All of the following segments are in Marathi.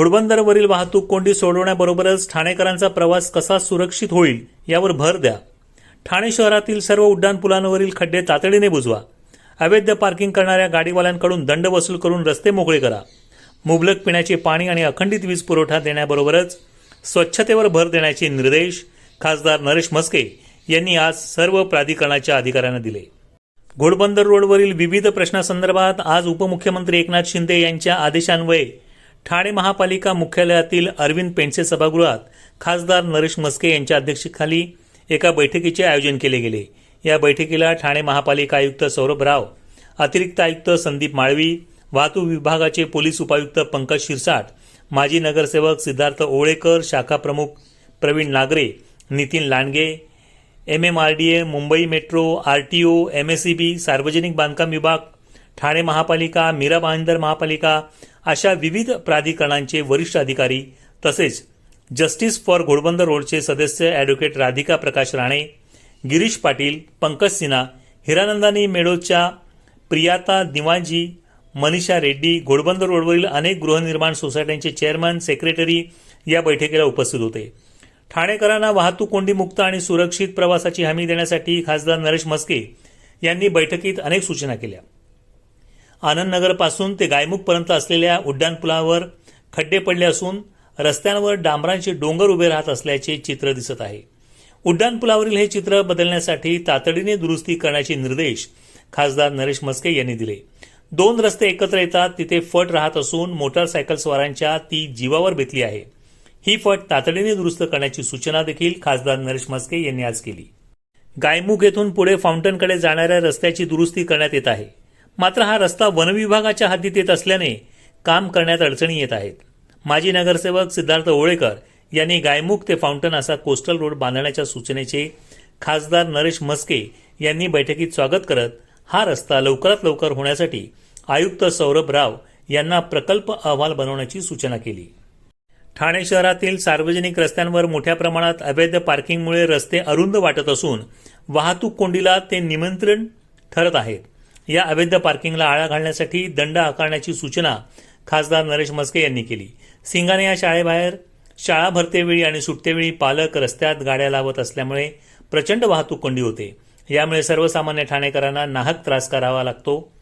घोडबंदरवरील वाहतूक कोंडी सोडवण्याबरोबरच ठाणेकरांचा प्रवास कसा सुरक्षित होईल यावर भर द्या. ठाणे शहरातील सर्व उड्डाणपुलांवरील खड्डे तातडीने बुजवा. अवैध पार्किंग करणाऱ्या गाडीवाल्यांकडून दंड वसूल करून रस्ते मोकळे करा. मुबलक पिण्याचे पाणी आणि अखंडित वीज पुरवठा देण्याबरोबरच स्वच्छतेवर भर देण्याचे निर्देश खासदार नरेश म्हस्के यांनी आज सर्व प्राधिकरणाच्या अधिकाऱ्यांना दिले. घोडबंदर रोडवरील विविध प्रश्नासंदर्भात आज उपमुख्यमंत्री एकनाथ शिंदे यांच्या आदेशान्वये ठाणे महापालिका मुख्यालयातील अरविंद पेंडसे सभागृहात खासदार नरेश मस्के यांच्या अध्यक्षतेखाली एका बैठकीचे आयोजन केले गेले. या बैठकीला ठाणे महापालिका आयुक्त सौरभ राव अतिरिक्त आयुक्त संदीप माळवी वाहतूक विभागाचे पोलीस उपायुक्त पंकज शिरसाट माजी नगरसेवक सिद्धार्थ ओळेकर शाखा प्रमुख Praveen Nagare Nitin Landge M M R D A Mumbai metro R T O M S C B सार्वजनिक बांधकाम विभाग ठाणे महापालिका मीरा भाईंदर महापालिका अशा विविध प्राधिकरणांचे वरिष्ठ अधिकारी तसेच जस्टिस फॉर घोडबंदर रोडचे सदस्य ॲडव्होकेट राधिका प्रकाश राणे गिरीश पाटील पंकज सिन्हा हिरानंदानी मेडोच्या प्रियाता दिवाजी मनीषा रेड्डी घोडबंदर रोडवरील अनेक गृहनिर्माण सोसायट्यांचे चेअरमन सेक्रेटरी या बैठकीला उपस्थित होते. ठाणेकरांना वाहतूक कोंडीमुक्त आणि सुरक्षित प्रवासाची हमी देण्यासाठी खासदार नरेश म्हस्के यांनी बैठकीत अनेक सूचना केल्या. आनंदनगरपासून ते गायमुखपर्यंत असलेल्या उड्डाणपुलावर खड्डे पडले असून रस्त्यांवर डांबरांचे डोंगर उभे राहत असल्याचे चित्र दिसत आहे. उड्डाणपुलावरील हे चित्र बदलण्यासाठी तातडीने दुरुस्ती करण्याचे निर्देश खासदार नरेश मस्के यांनी दिले. दोन रस्ते एकत्र येतात तिथे फट राहत असून मोटारसायकल स्वारांच्या ती जीवावर बेतली आहे. ही फट तातडीने दुरुस्त करण्याची सूचना देखील खासदार नरेश मस्के यांनी आज केली. गायमुख येथून पुढे फाउंटनकडे जाणाऱ्या रस्त्याची दुरुस्ती करण्यात येत आहे. मात्र हा रस्ता वनविभागाच्या हद्दीत येत असल्याने काम करण्यात अडचणी येत आहेत. माजी नगरसेवक सिद्धार्थ ओळेकर यांनी गायमुख ते फाउंटन असा कोस्टल रोड बांधण्याच्या सूचनेचे खासदार नरेश म्हस्के यांनी बैठकीत स्वागत करत हा रस्ता लवकरात लवकर होण्यासाठी आयुक्त सौरभ राव यांना प्रकल्प अहवाल बनवण्याची सूचना केली. ठाणे शहरातील सार्वजनिक रस्त्यांवर मोठ्या प्रमाणात अवैध पार्किंगमुळे रस्ते अरुंद वाटत असून वाहतूक कोंडीला ते निमंत्रण ठरत आहेत. या अवैध पार्किंगला आळा घालण्यासाठी दंड आकारण्याची सूचना खासदार नरेश मस्के यांनी केली. सिंगाने या शाळेबाहेर शाळा भरतेवेळी आणि सुटतेवेळी पालक रस्त्यात गाड्या लावत असल्यामुळे प्रचंड वाहतूक कोंडी होते. यामुळे सर्वसामान्य ठाणेकरांना नाहक त्रास करावा लागतो.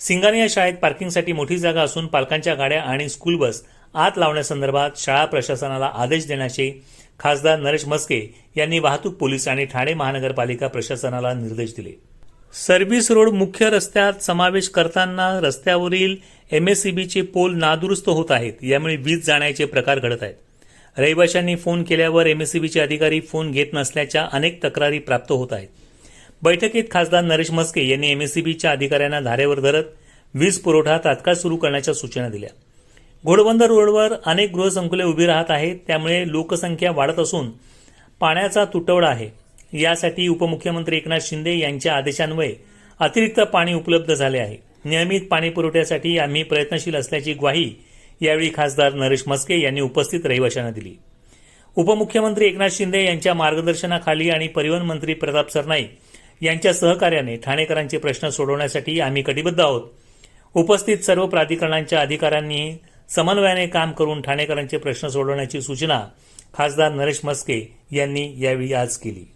सिंगाने या शाळेत पार्किंगसाठी मोठी जागा असून पालकांच्या गाड्या आणि स्कूल बस आत लावण्यासंदर्भात शाळा प्रशासनाला आदेश देण्याचे खासदार नरेश मस्के यांनी वाहतूक पोलीस आणि ठाणे महानगरपालिका प्रशासनाला निर्देश दिले. सर्व्हिस रोड मुख्य रस्त्यात समावेश करताना रस्त्यावरील एमएससीबीचे पोल नादुरुस्त होत आहेत. यामुळे वीज जाण्याचे प्रकार घडत आहेत. रहिवाशांनी फोन केल्यावर एमएससीबीचे अधिकारी फोन घेत नसल्याच्या अनेक तक्रारी प्राप्त होत आहेत. बैठकीत खासदार नरेश मस्के यांनी एमएससीबीच्या अधिकाऱ्यांना धारेवर धरत वीज पुरवठा तात्काळ सुरू करण्याच्या सूचना दिल्या. घोडबंदर रोडवर अनेक गृहसंकुले उभी राहत आहेत. त्यामुळे लोकसंख्या वाढत असून पाण्याचा तुटवडा आहे. यासाठी उपमुख्यमंत्री एकनाथ शिंदे यांच्या आदेशान्वये अतिरिक्त पाणी उपलब्ध झाले आहे. नियमित पाणी पुरवठ्यासाठी आम्ही प्रयत्नशील असल्याची ग्वाही यावेळी खासदार नरेश मस्के यांनी उपस्थित रहिवाशांना दिली. उपमुख्यमंत्री एकनाथ शिंदे यांच्या मार्गदर्शनाखाली आणि परिवहन मंत्री प्रताप सरनाईक यांच्या सहकार्याने ठाणेकरांचे प्रश्न सोडवण्यासाठी आम्ही कटिबद्ध आहोत. उपस्थित सर्व प्राधिकरणांच्या अधिकाऱ्यांनी समन्वयाने काम करून ठाणेकरांचे प्रश्न सोडवण्याची सूचना खासदार नरेश मस्के यांनी यावेळी आज केली.